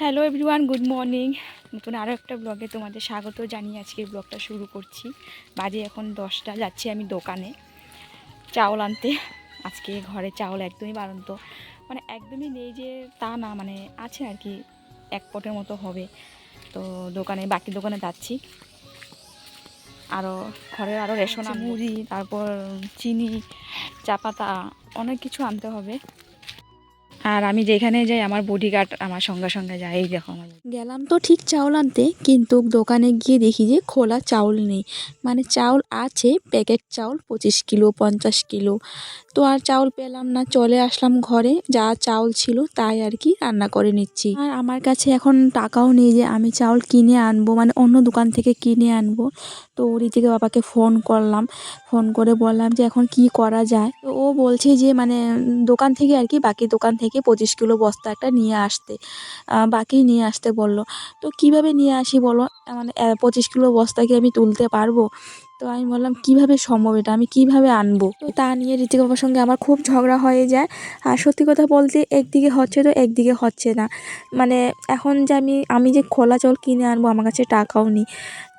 Hello everyone good morning নতুন আরও একটা ব্লগে তোমাদের স্বাগত জানিয়ে আজকে ব্লগটা শুরু করছি। বাজে এখন দশটা যাচ্ছি আমি দোকানে চাউল আনতে। আজকে ঘরে চাউল একদমই বাড়ন্ত। মানে একদমই নেই যে তা না মানে আছে আর কি এক পটের মতো হবে। তো দোকানে বাকি দোকানে যাচ্ছি। আরও ঘরের আরও রেশন মুড়ি তারপর চিনি চা পাতা অনেক কিছু আনতে হবে। আর আমি যেখানে যাই, আমার বডিগার্ড আমার সঙ্গে সঙ্গে যায়, এই দেখো গেলাম তো ঠিক চাউল আনতে, কিন্তু দোকানে গিয়ে দেখি যে খোলা চাউল নেই। মানে চাউল আছে প্যাকেট চাউল, পঁচিশ কিলো, পঞ্চাশ কিলো। তো আর চাউল পেলাম না, চলে আসলাম ঘরে, যা চাউল ছিল তাই আর কি রান্না করে নিচ্ছি। আর আমার কাছে এখন টাকাও নেই যে আমি চাউল কিনে আনব মানে অন্য দোকান থেকে কিনে আনব। তো রীতিকে বাবাকে ফোন করলাম ফোন করে বললাম যে এখন কি করা যায়? তো ও বলছে যে মানে দোকান থেকে আর কি, বাকি দোকান থেকে পঁচিশ কিলো বস্তা একটা নিয়ে আসতে বাকি নিয়ে আসতে বলল, তো কীভাবে নিয়ে আসি বলো? মানে পঁচিশ কিলো বস্তা কি আমি তুলতে পারব? তো আমি বললাম, কীভাবে সম্ভব এটা? আমি কীভাবে আনব? তো তা নিয়ে ঋতিক বাবার সঙ্গে আমার খুব ঝগড়া হয়ে যায়। আর সত্যি কথা বলতে একদিকে হচ্ছে তো একদিকে হচ্ছে না। মানে এখন যে আমি আমি যে খোলা চাউল কিনে আনব, আমার কাছে টাকাও নেই।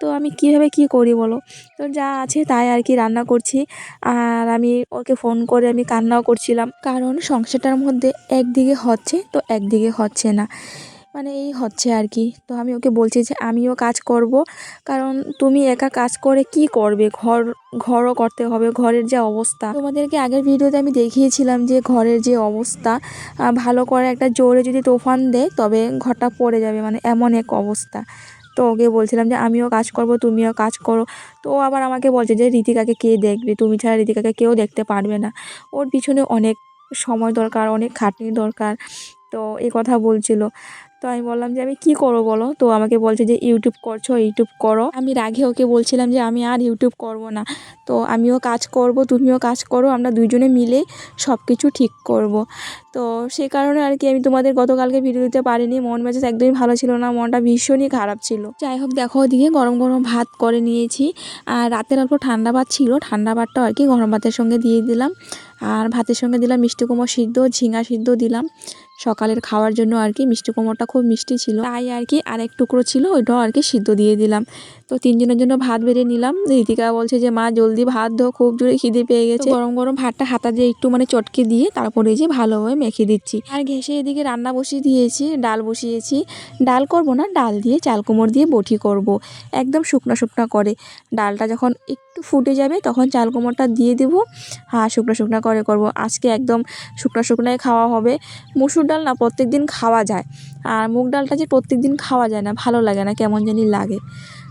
তো আমি কীভাবে কি করি বলো? তো যা আছে তাই আর কি রান্না করছি। আর আমি ওকে ফোন করে আমি কান্নাও করছিলাম। কারণ সংসারটার মধ্যে একদিকে হচ্ছে তো একদিকে হচ্ছে না। মানে এই হচ্ছে আর কি। তো আমি ওকে বলছি যে, আমিও কাজ করব। কারণ তুমি একা কাজ করে কি করবে? ঘর, ঘরও করতে হবে, ঘরের যে অবস্থা। তোমাদেরকে আগের ভিডিওতে আমি দেখিয়েছিলাম যে, ঘরের যে অবস্থা ভালো করে একটা জোরে যদি তোফান দেয়, তবে ঘরটা পড়ে যাবে মানে এমন এক অবস্থা। তো ওকে বলছিলাম যে, আমিও কাজ করব, তুমিও কাজ করো। তো আবার আমাকে বলছে যে, রীতিকাকে কে দেখবে? তুমি ছাড়া রীতিকাকে কেউ দেখতে পারবে না। ওর পিছনে অনেক সময় দরকার, অনেক খাটনি দরকার। তো এই কথা বলছিল। তো আমি বললাম যে, আমি কি করব বলো? তো আমাকে বলছে যে ইউটিউব করছ ইউটিউব করো। আমি রাগে ওকে বলছিলাম যে, আমি আর ইউটিউব করব না। তো আমিও কাজ করব, তুমিও কাজ করো, আমরা দুইজনে মিলে সব কিছু ঠিক করব। তো সে কারণে আর কি আমি তোমাদের গতকালকে ভিডিও দিতে পারিনি। মন মেজাজ একদমই ভালো ছিল না, মনটা ভীষণই খারাপ ছিল। যাই হোক, দেখো ওদিকে গরম গরম ভাত করে নিয়েছি। আর রাতের অল্প ঠান্ডা ভাত ছিল, ঠান্ডা ভাতটাও আর কি গরম ভাতের সঙ্গে দিয়ে দিলাম। আর ভাতের সঙ্গে দিলাম মিষ্টি কুমড়ো সিদ্ধ, ঝিঙা সিদ্ধ দিলাম। সকালের খাওয়ার জন্য আর কি মিষ্টি কুমড়োটা খুব মিষ্টি ছিল। তাই আর কি আরেক টুকরো ছিল ওইটাও আর কি সিদ্ধ দিয়ে দিলাম। তো তিনজনের জন্য ভাত বেড়ে নিলাম। রীতিকা বলছে যে মা জলদি ভাত ধো খুব জোরে খিদে পেয়ে গেছে। গরম গরম ভাতটা হাতা দিয়ে একটু মানে চটকে দিয়ে তারপরে যে ভালোভাবে মেখে দিচ্ছি। আর ঘেসে এদিকে রান্না বসিয়ে দিয়েছি ডাল বসিয়েছি। ডাল করব না ডাল দিয়ে চাল কুমড় দিয়ে বটি করব। একদম শুকনো শুকনো করে। ডালটা যখন একটু ফুটে যাবে, তখন চাল কোমরটা দিয়ে দেব। হ্যাঁ শুকনো শুকনো করে করব। আজকে একদম শুকনো শুকনোই খাওয়া হবে। মুসুর ডাল না প্রত্যেক দিন খাওয়া যায়। আর মুগ ডালটা যে প্রত্যেক দিন খাওয়া যায় না, ভালো লাগে না, কেমন জানি লাগে।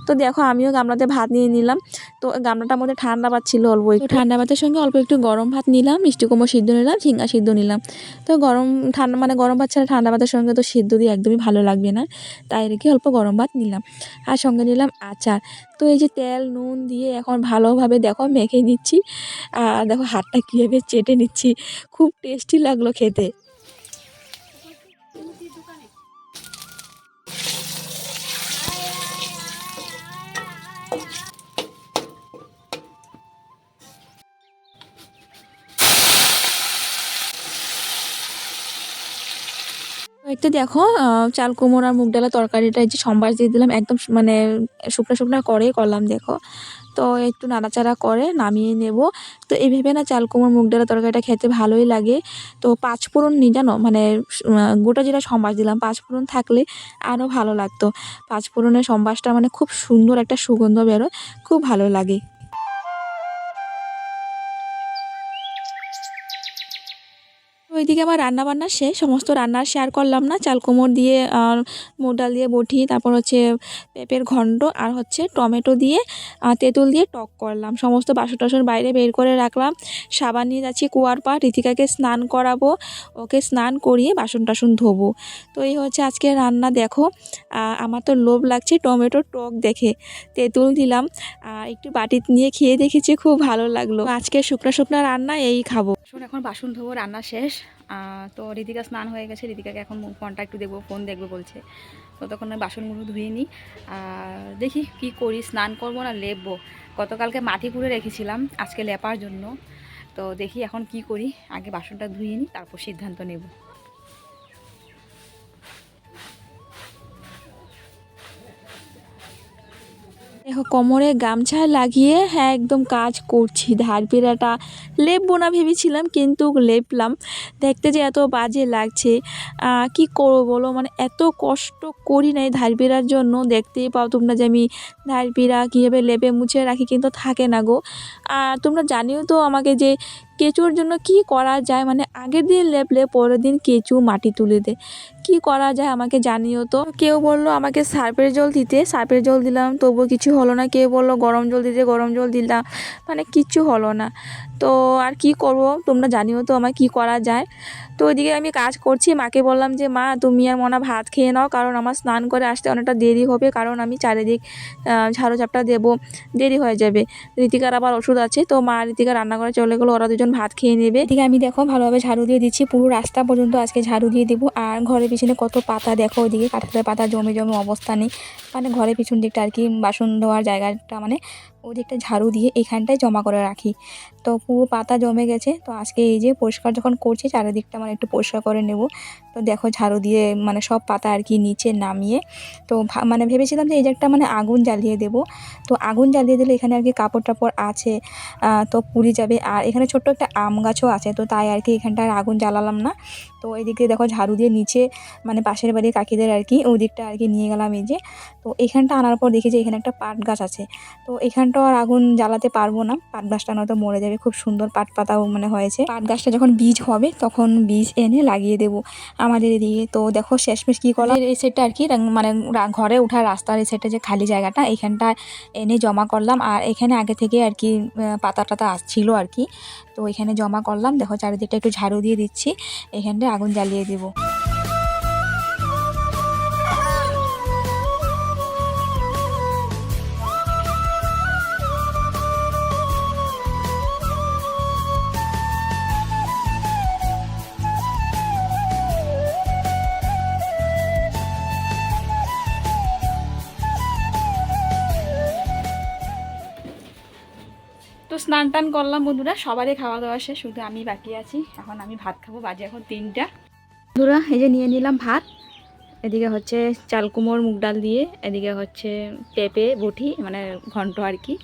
তো দেখো আমিও গামলাতে ভাত নিয়ে নিলাম। তো গামলাটার মধ্যে ঠান্ডা ভাত ছিল অল্প একটু। ঠান্ডা ভাতের সঙ্গে অল্প একটু গরম ভাত নিলাম মিষ্টি কুমড়ো সিদ্ধ নিলাম ঝিঙ্গা সিদ্ধ নিলাম। তো গরম ঠান্ডা মানে গরম ভাত ছাড়া ঠান্ডা ভাতের সঙ্গে তো সিদ্ধ দিয়ে একদমই ভালো লাগবে না। তাই রেখে অল্প গরম ভাত নিলাম। আর সঙ্গে নিলাম আচার। তো এই যে তেল নুন দিয়ে এখন ভালোভাবে দেখো মেখে নিচ্ছি। আর দেখো হাতটা কীভাবে চেটে নিচ্ছি। খুব টেস্টি লাগল খেতে। একটু দেখো চাল, কুমড়ো আর মুগ ডালা তরকারিটা যে সম্বাস দিয়ে দিলাম, একদম মানে শুকনো শুকনো করে করলাম দেখো। তো একটু নাড়াচাড়া করে নামিয়ে নেব। তো এইভাবে না চাল, কুমড়ো, মুগ ডালা তরকারিটা খেতে ভালোই লাগে। তো পাঁচ ফোড়ন নি জানো মানে গোটা যেটা সম্বাস দিলাম, পাঁচ ফোড়ন থাকলে আরও ভালো লাগতো। পাঁচ ফোড়নের সম্বাসটা মানে খুব সুন্দর একটা সুগন্ধ বেরোয়, খুব ভালো লাগে। ওইদিকে আমার রান্না বান্না শেষ, সমস্ত রান্না শেয়ার করলাম না। চাল কুমড় দিয়ে মুগ ডাল দিয়ে বটি, তারপর হচ্ছে পেঁপের ঘন্ট, আর হচ্ছে টমেটো দিয়ে তেঁতুল দিয়ে টক করলাম। সমস্ত বাসন টাসন বাইরে বের করে রাখলাম। সাবান নিয়ে যাচ্ছি কুয়ার পা ঋতিকাকে স্নান করাবো। ওকে স্নান করিয়ে বাসন টাসন ধোবো। তো এই হচ্ছে আজকে রান্না, দেখো। আমার তো লোভ লাগছে টমেটো টক দেখে। তেঁতুল দিলাম একটু বাটি নিয়ে খেয়ে দেখেছি, খুব ভালো লাগল। আজকে শুকনো শুকনো রান্না, এই খাব। এখন বাসন ধোবো, রান্না শেষ। তো ঋতিকা স্নান হয়ে গেছে ঋতিকাকে এখন ফোনটা একটু দেখব, ফোন দেখবে বলছে। তো তখন আমি বাসনগুলো ধুয়ে নিই। দেখি কি করি, স্নান করব না, লেপবো। গতকালকে মাটি কুড়ে রেখেছিলাম, আজকে লেপার জন্য। তো দেখি এখন কি করি, আগে বাসনটা ধুয়ে নিই, তারপর সিদ্ধান্ত নেব। দেখো কোমরে গামছা লাগিয়ে হ্যাঁ একদম কাজ করছি। ধার পেরাটা লেপবো না ভেবেছিলাম, কিন্তু লেপলাম। দেখতে যে এত বাজে লাগছে। কি করব বলো? মানে এত কষ্ট করি নাই ধার পেরার জন্য। দেখতেই পাও তোমরা যে আমি ধার পেরা কীভাবে লেপে মুছে রাখি, কিন্তু থাকে না গো। আর তোমরা জানিও তো আমাকে যে কেঁচুর জন্য কি করা যায়? মানে আগের দিন লেপলে পরের দিন কেঁচু মাটি তুলে দেয় কি করা যায় আমাকে জানিও তো। কেউ বলল আমাকে সার্পের জল দিতে। সার্ফের জল দিলাম, তবুও কিছু হলো না। কেউ বলল গরম জল দিতে, গরম জল দিলাম। মানে কিচ্ছু হলো না। তো আর কি করব? তোমরা জানিও তো আমার কি করা যায়। তো ওইদিকে আমি কাজ করছি। মাকে বললাম যে, মা, তুমি আর মনা ভাত খেয়ে নাও। কারণ আমার স্নান করে আসতে অনেকটা দেরি হবে। কারণ আমি চারিদিক ঝাড়ু ঝাপটা দেবো। দেরি হয়ে যাবে। ঋতিকার আবার ওষুধ আছে। তো মা ঋতিকা রান্না করে চলে গেলো। ওরা দুজন ভাত খেয়ে নেবে। ঠিক আমি দেখো ভালোভাবে ঝাড়ু দিয়ে দিচ্ছি। পুরো রাস্তা পর্যন্ত আজকে ঝাড়ু দিয়ে দেবো। আর ঘরের পিছনে কত পাতা দেখো, ওইদিকে কাঁঠালের পাতা জমে জমে অবস্থা নেই। মানে ঘরের পিছন দিকটা আর কি বাসন ধোয়ার জায়গাটা মানে ওই দিকটা ঝাড়ু দিয়ে এখানটায় জমা করে রাখি। তো পুরো পাতা জমে গেছে। তো আজকে এই যে পরিষ্কার যখন করছি, চারিদিকটা মানে একটু পরিষ্কার করে নেব। তো দেখো ঝাড়ু দিয়ে মানে সব পাতা আর কি নিচে নামিয়ে, তো মানে ভেবেছিলাম যে এই যে একটা মানে আগুন জ্বালিয়ে দেবো। তো আগুন জ্বালিয়ে দিলে এখানে আর কি কাপড় টাপড় আছে তো পুড়ে যাবে। আর এখানে ছোট্ট একটা আম গাছও আছে, তো তাই আর কি এখানটা আর আগুন জ্বালালাম না। তো এদিক দিয়ে দেখো ঝাড়ু দিয়ে নিচে মানে পাশের বাড়ির কাকিদের আর কি ওই দিকটা আর কি নিয়ে গেলাম এই যে। তো এখানটা আনার পর দেখি যে এখানে একটা পাট গাছ আছে। তো এখানটাও আর আগুন জ্বালাতে পারব না। পাট গাছটা নয়তো মরে যাবে। খুব সুন্দর পাট পাতাও মানে হয়েছে। পাট গাছটা যখন বীজ হবে, তখন বীজ এনে লাগিয়ে দেবো আমাদের এদিকে। তো দেখো, শেষমেশ কী করলাম এই সেটটা আর কি মানে ঘরে ওঠার রাস্তার এই সেটটা যে খালি জায়গাটা এখানটা এনে জমা করলাম। আর এখানে আগে থেকে আর কি পাতা টাতা আসছিল আর কি। তো এখানে জমা করলাম। দেখো, চারিদিকটা একটু ঝাড়ু দিয়ে দিচ্ছি। এখানটায় আগুন জ্বালিয়ে দেবো। স্নান টান করলাম বন্ধুরা, সবারই খাওয়া দাওয়া শেষ, শুধু আমি বাকি আছি। এখন আমি ভাত খাব, বাজে এখন তিনটা। বন্ধুরা, এই যে নিয়ে নিলাম ভাত। এদিকে হচ্ছে চাল কুমোর মুগ ডাল দিয়ে, এদিকে হচ্ছে পেঁপে, বটি মানে ঘন্ট আর কি,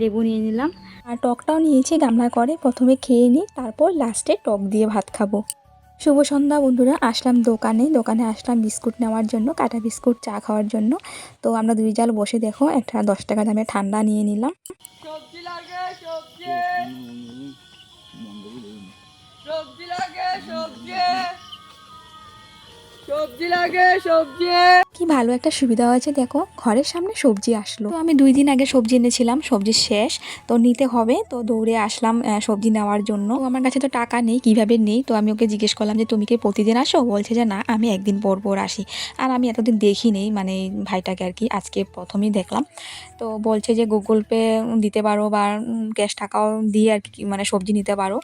লেবু নিয়ে নিলাম। আর টকটাও নিয়েছি, গামলা করে প্রথমে খেয়ে নিই, তারপর লাস্টে টক দিয়ে ভাত খাব। শুভ সন্ধ্যা বন্ধুরা, আসলাম দোকানে। দোকানে আসলাম বিস্কুট নেওয়ার জন্য, কাটা বিস্কুট, চা খাওয়ার জন্য। তো আমরা দুই জাল বসে দেখো, একটা দশ টাকা দামে ঠান্ডা নিয়ে নিলাম। সবজি। লাগে সবজি। সবজি লাগে সবজি। কি ভালো একটা সুবিধা হয়েছে দেখো, ঘরের সামনে সবজি আসলো। তো আমি দুই দিন আগে সবজি এনেছিলাম, সবজি শেষ, তো নিতে হবে, তো দৌড়ে আসলাম সবজি নেওয়ার জন্য। আমার কাছে তো টাকা নেই, কীভাবে নেই? তো আমি ওকে জিজ্ঞেস করলাম যে, তুমি কি প্রতিদিন আসো? বলছে যে, না, আমি একদিন পর পর আসি। আর আমি এতদিন দেখি নেই মানে ভাইটাকে আর কি, আজকে প্রথমেই দেখলাম। তো বলছে যে, গুগল পে দিতে পারো বা ক্যাশ টাকাও দিয়ে আর কি মানে সবজি নিতে পারো।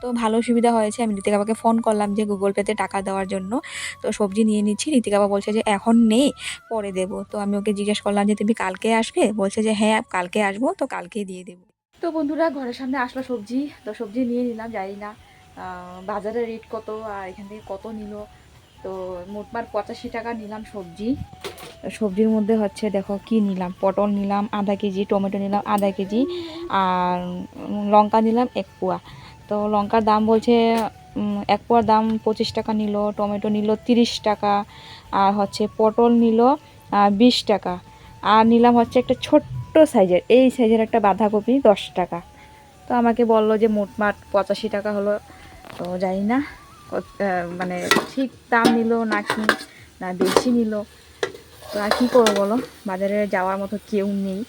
তো ভালো সুবিধা হয়েছে, আমি ঋতিকা বাবাকে ফোন করলাম যে, গুগল পেতে টাকা দেওয়ার জন্য। তো সবজি নিয়ে নিচ্ছি ঋতিকা বাবা বলছে যে, এখন নেই পরে দেবো। তো আমি ওকে জিজ্ঞেস করলাম যে তুমি কালকে আসবে? বলছে যে হ্যাঁ কালকে আসব তো কালকেই দিয়ে দেবো। তো বন্ধুরা ঘরের সামনে আসলো সবজি। তো সবজি নিয়ে নিলাম জানি না আহ, বাজারের রেট কত আর এখান থেকে কত নিল। তো মোটমার পঁচাশি টাকা নিলাম সবজি। সবজির মধ্যে হচ্ছে দেখো কি নিলাম পটল নিলাম আধা কেজি টমেটো নিলাম আধা কেজি আর লঙ্কা নিলাম এক পোয়া। তো লঙ্কার দাম বলছে এক পোয়ার দাম পঁচিশ টাকা নিল টমেটো নিল তিরিশ টাকা আর হচ্ছে পটল নিল বিশ টাকা। আর নিলাম হচ্ছে একটা ছোট্ট সাইজের, এই সাইজের একটা বাঁধাকপি দশ টাকা। তো আমাকে বলল যে মোটমাট পঁচাশি টাকা হলো। তো জানি না মানে ঠিক দাম নিল নাকি না বেশি নিল। তো আর কী করব বলো? বাজারে যাওয়ার মতো কেউ নেই।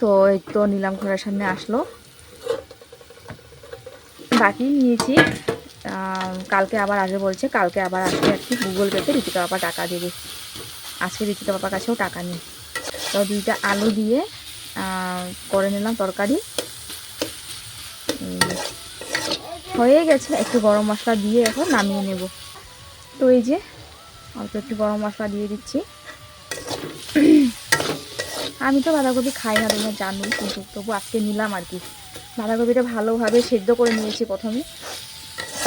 তো এই তো নিলাম ঘরের সামনে আসলো। বাকি নিয়েছি। কালকে আবার আসবে বলছে, কালকে আবার আসবে কি গুগল পেতে ঋতিকা বাবা টাকা দেবে। আজকে ঋতিকা বাবার কাছেও টাকা নেই। তো দুইটা আলু দিয়ে করে নিলাম তরকারি। হয়ে গেছে, একটু গরম মশলা দিয়ে এখন নামিয়ে নেব। তো এই যে, অল্প একটু গরম মশলা দিয়ে দিচ্ছি। আমি তো বাঁধাকপি খাই না, তোমরা জানো কিন্তু তবু আজকে নিলাম আর কি। বাঁধাকপিটা ভালোভাবে সেদ্ধ করে নিয়েছি প্রথমে।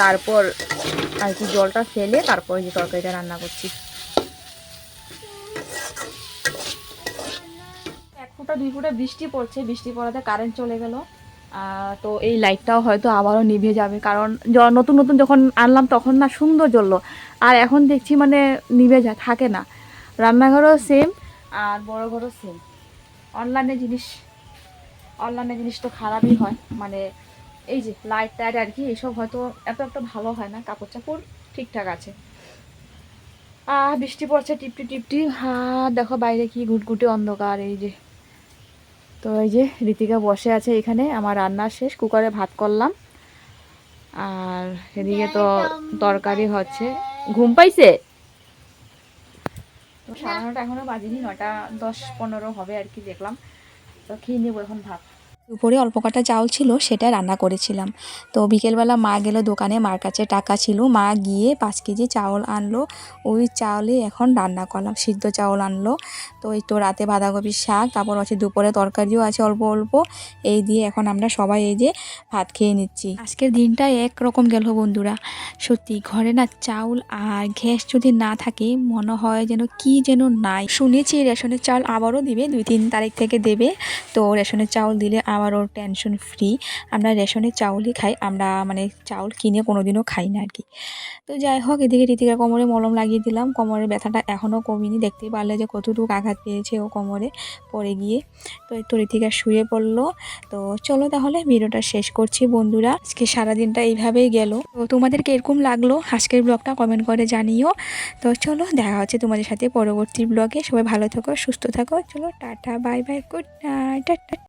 তারপর আর কি জলটা ফেলে তারপর যে তরকারিটা রান্না করছি। ফোঁটা, দুই ফোঁটা বৃষ্টি পড়ছে, বৃষ্টি পড়াতে কারেন্ট চলে গেল। তো এই লাইটটাও হয়তো আবারও নিভে যাবে, কারণ নতুন নতুন যখন আনলাম তখন না সুন্দর জ্বললো। আর এখন দেখছি মানে নিভে যায়, থাকে না। রান্নাঘরও সেম আর বড় ঘরও সেম অনলাইনে জিনিস অনলাইনে জিনিস তো খারাপই হয় মানে এই যে লাইট টাইট আর কি এইসব হয়তো এত একটা ভালো হয় না কাপড় চাপড় ঠিকঠাক আছে। আহ বৃষ্টি পড়ছে টিপটি টিপটি। হ্যাঁ দেখো বাইরে কি ঘুটঘুটে অন্ধকার এই যে। তো এই যে ঋতিকা বসে আছে এখানে আমার রান্না শেষ কুকারে ভাত করলাম। আর এদিকে তো তরকারি হচ্ছে। ঘুম পাইছে? তো সাড়ে নটা এখনও বাজিনি নটা দশ পনেরো হবে আর কি দেখলাম। তো খেয়ে নেব এখন ভাত। দুপুরে অল্প কটা চাউল ছিল, সেটা রান্না করেছিলাম। তো বিকেলবেলা মা গেল দোকানে, মার কাছে টাকা ছিল। মা গিয়ে পাঁচ কেজি চাউল আনলো। ওই চাউলে এখন রান্না করলাম, সিদ্ধ চাউল আনলো। তো এই তো রাতে বাঁধাকপির শাক, তারপর আছে দুপুরে তরকারিও আছে অল্প অল্প। এই দিয়ে এখন আমরা সবাই এই যে ভাত খেয়ে নিচ্ছি। আজকের দিনটা একরকম গেল বন্ধুরা। সত্যি ঘরে না চাউল আর গ্যাস যদি না থাকে, মনে হয় যেন কি যেন নাই। শুনেছি রেশনের চাল আবারও দিবে, দুই তিন তারিখ থেকে দেবে। তো রেশনের চাউল দিলে আবারও টেনশন ফ্রি আমরা রেশনের চাউলই খাই, আমরা মানে চাউল কিনে কোনোদিনও খাই না আর কি তো যাই হোক, এদিকে রীতিকার কোমরে মলম লাগিয়ে দিলাম, কোমরের ব্যথাটা এখনও কমিনি, দেখতেই পারলে যে কতটুকু আঘাত পেয়েছে ও কোমরে পড়ে গিয়ে। তো এই তো রীতিকা শুয়ে পড়ল, তো চলো তাহলে ভিডিওটা শেষ করছি বন্ধুরা। আজকে সারাদিনটা এইভাবেই গেল। তো তোমাদেরকে এরকম লাগল আজকের ব্লগটা কমেন্ট করে জানিও। তো চলো দেখা হচ্ছে তোমাদের সাথে পরবর্তী ব্লগে। সবাই ভালো থাকো, সুস্থ থাকো। চলো tata, bye bye, good night